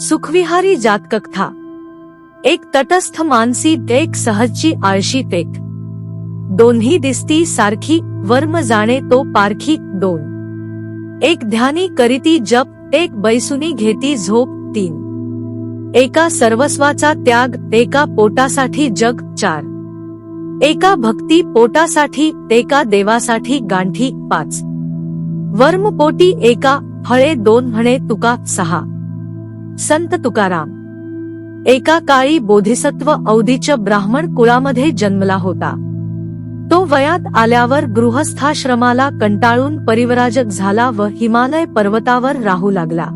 सुखविहारी जातकथा एक तटस्थ मानसी देख सहजची आळशी टेक। दोन्ही दिसती सारखी वर्म जाणे तो पारखी दोन। एक ध्यानी करीती जप एक बैसुनी घेती झोप तीन। एका सर्वस्वाचा त्याग एका पोटासाठी जग चार। एका भक्ती पोटासाठी एका देवासाठी गांठी पाच। वर्मपोटी एका फळे दोन म्हणे तुका सहा। संत तुकाराम. एका काळी बोधिसत्व औदिच ब्राह्मण कुळामध्ये जन्मला होता. तो वयात आल्यावर गृहस्थाश्रमाला कंटाळून परिवराजक झाला व हिमालय पर्वतावर राहू लागला.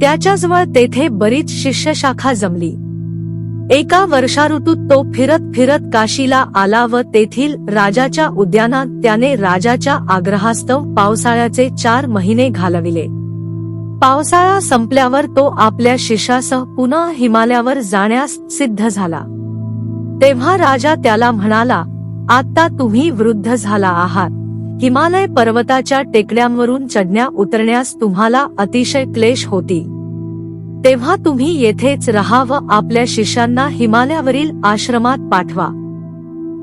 त्याच्याजवळ तेथे बरीच शिष्यशाखा जमली. एका वर्षा ऋतूत तो फिरत फिरत काशीला आला व तेथील राजाच्या उद्यानात त्याने राजाच्या आग्रहास्तव पावसाळ्याचे चार महिने घालविले. पावसाळा संपल्यावर तो आपल्या शिष्यासह पुन्हा हिमालयावर जाण्यास सिद्ध झाला. तेव्हा राजा त्याला म्हणाला आता तुम्ही वृद्ध झाला आहात. हिमालय पर्वताच्या टेकड्यांवरून चढण्या उतरण्यास तुम्हाला अतिशय क्लेश होती तेव्हा तुम्ही येथेच राहा व आपल्या शिष्यांना हिमालयावरील आश्रमात पाठवा.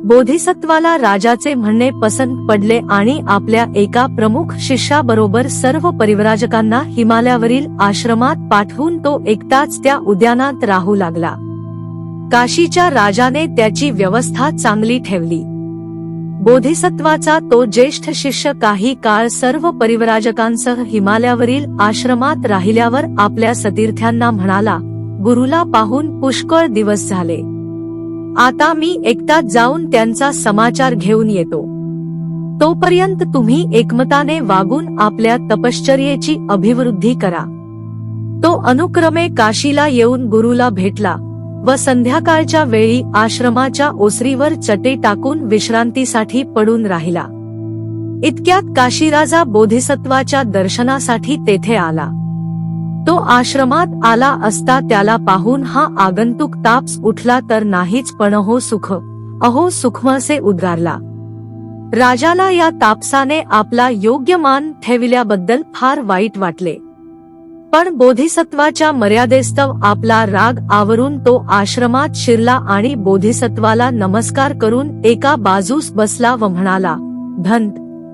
बोधिसत्वाला राजाचे म्हणणे पसंत पडले आणि आपल्या एका प्रमुख शिष्याबरोबर सर्व परिवराजकांना हिमालयावरील आश्रमात पाठवून तो एकटाच त्या उद्यानात राहू लागला. काशीच्या राजाने त्याची व्यवस्था चांगली ठेवली. बोधिसत्वाचा तो ज्येष्ठ शिष्य काही काळ सर्व परिवराजकांसह हिमालयावरील आश्रमात राहिल्यावर आपल्या सतीर्थ्यांना म्हणाला गुरुला पाहून पुष्कळ दिवस झाले. आता मी एकटा जाऊन त्यांचा समाचार घेऊन येतो. तोपर्यंत तुम्ही एकमताने वागून आपल्या तपश्चर्येची अभिवृद्धी करा. तो अनुक्रमे काशीला येऊन गुरुला भेटला व संध्याकाळच्या वेळी आश्रमाच्या ओसरीवर चटे टाकून विश्रांतीसाठी पडून राहिला. इतक्यात काशीराजा बोधिसत्वाच्या दर्शनासाठी तेथे आला. तो आश्रमात आला असता त्याला पाहून हा आगंतुक ताप्स उठला तर नाहीच पण हो सुख. अहो सुखमसे उद्गारला. राजाला या तापसाने आपला योग्य मान ठेविल्याबद्दल फार वाईट वाटले. पण बोधिसत्वाच्या मर्यादेस्तव आपला राग आवरून तो आश्रमात शिरला आणि बोधिसत्वाला नमस्कार करून एका बाजूस बसला व म्हणाला धंत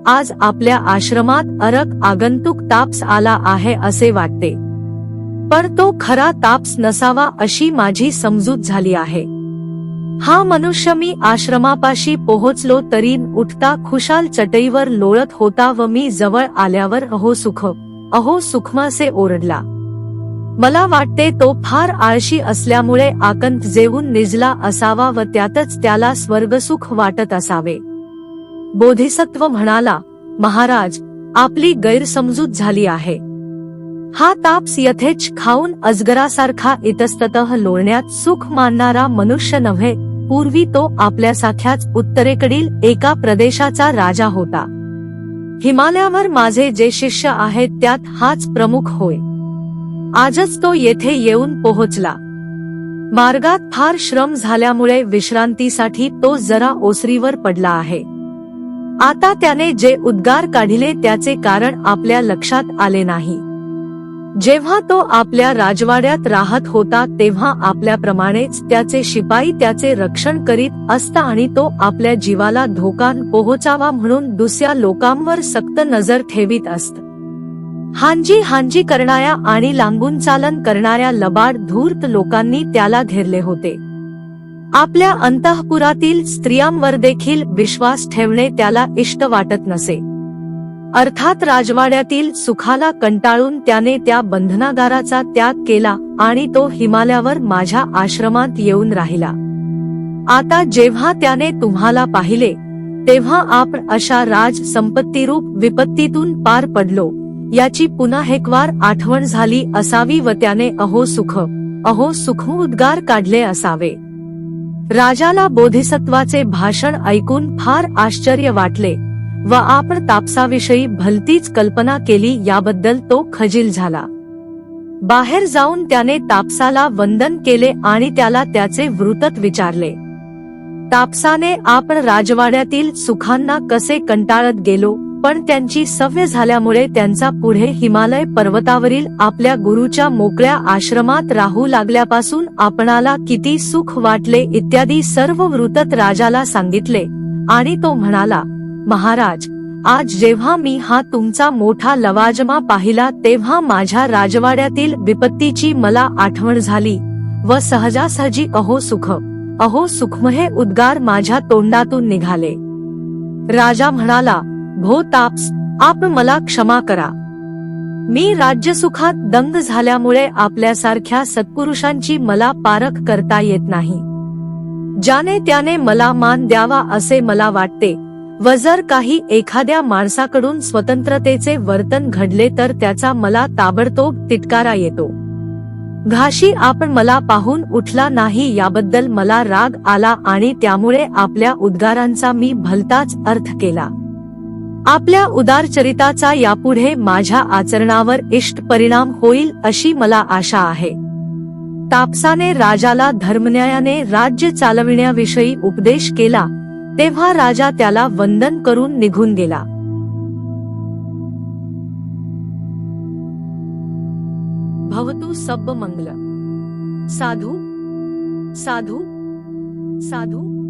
आज आपल्या आश्रमात अरक आगंतुक ताप्स आला आहे असे वाटते. पण तो खरा ताप्स नसावा अशी माझी समजूत झाली आहे. हा मनुष्य मी आश्रमापाशी पोहोचलो तरी उठता खुशाल चटईवर लोळत होता व मी जवळ आल्यावर अहो सुख अहो सुखमासे ओरडला. मला वाटते तो फार आळशी असल्यामुळे आकंत जेवून निजला असावा व त्यातच त्याला स्वर्गसुख वाटत असावे. बोधिसत्व म्हणाला महाराज आपली गैरसमजूत झाली आहे. हा ताप्स यथेच खाऊन अजगरासारखा इतस्तत लोळण्यात सुख मानणारा मनुष्य नव्हे पूर्वी तो आपल्यासारख्याच उत्तरेकडील एका प्रदेशाचा राजा होता. हिमालयावर माझे जे शिष्य आहेत त्यात हाच प्रमुख होय. आजच तो येथे येऊन पोहोचला. मार्गात फार श्रम झाल्यामुळे विश्रांतीसाठी तो जरा ओसरीवर पडला आहे. आता त्याने जे उद्गार काढिले त्याचे कारण आपल्या लक्षात आले नाही. जेव्हा तो आपल्या राजवाड्यात राहत होता तेव्हा आपल्याप्रमाणेच त्याचे शिपाई त्याचे रक्षण करीत असता आणि तो आपल्या जीवाला धोका पोहोचावा म्हणून दुसऱ्या लोकांवर सक्त नजर ठेवीत असत. हांजी हांजी करणाऱ्या आणि लांबून चालन करणाऱ्या लबाड धूर्त लोकांनी त्याला घेरले होते. आपल्या अंतःपुरातील स्त्रियांवर देखील विश्वास ठेवणे त्याला इष्ट वाटत नसे. अर्थात राजवाड्यातील सुखाला कंटाळून त्याने त्या बंधनागाराचा त्याग केला आणि तो हिमालयावर माझ्या आश्रमात येऊन राहिला. आता जेव्हा त्याने तुम्हाला पाहिले तेव्हा आपण अशा राज संपत्तीरूप विपत्तीतून पार पडलो. याची पुन्हा एकवार आठवण झाली असावी व त्याने अहो सुख अहो सुख उद्गार काढले असावे. राजाला बोधिसत्वाचे भाषण ऐकून फार आश्चर्य वाटले. व आपण तापसाविषयी भलतीच कल्पना केली याबद्दल तो खजील झाला. बाहेर जाऊन त्याने तापसाला वंदन केले आणि त्याला त्याचे वृतत विचारले. तापसाने आपण राजवाड्यातील सुखांना कसे कंटाळत गेलो पण त्यांची सव्य झाल्यामुळे त्यांचा पुढे हिमालय पर्वतावरील आपल्या गुरुच्या मोकळ्या आश्रमात राहू लागल्यापासून आपणाला किती सुख वाटले इत्यादी सर्व वृतत राजाला सांगितले आणि तो म्हणाला महाराज आज जेव्हा मी हा तुमचा मोठा लवाजमा पाहिला तेव्हा माझ्या राजवाड्यातील विपत्तीची मला आठवण झाली व सहजासहजी अहो सुख अहो सुखमहे उद्गार माझ्या तोंडातून निघाले. राजा म्हणाला भो ताप्स आप मला क्षमा करा. मी राज्यसुखात दंग झाल्यामुळे आपल्यासारख्या सत्पुरुषांची मला पारख करता येत नाही. ज्याने त्याने मला मान द्यावा असे मला वाटते व जर काही एखाद्या माणसाकडून स्वतंत्रतेचे वर्तन घडले तर त्याचा मला ताबडतोब तिटकारा येतो. घाशी आपण मला पाहून उठला नाही याबद्दल मला राग आला आणि त्यामुळे आपल्या उद्गारांचा मी भलताच अर्थ केला. आपल्या उदारचरिताचा यापुढे माझ्या आचरणावर इष्ट परिणाम होईल अशी मला आशा आहे. तापसाने राजाला धर्मन्यायाने राज्य चालविण्याविषयी उपदेश केला तेव्हा राजा त्याला वंदन करून निघून गेला. भवतु सब मंगल साधू साधू साधू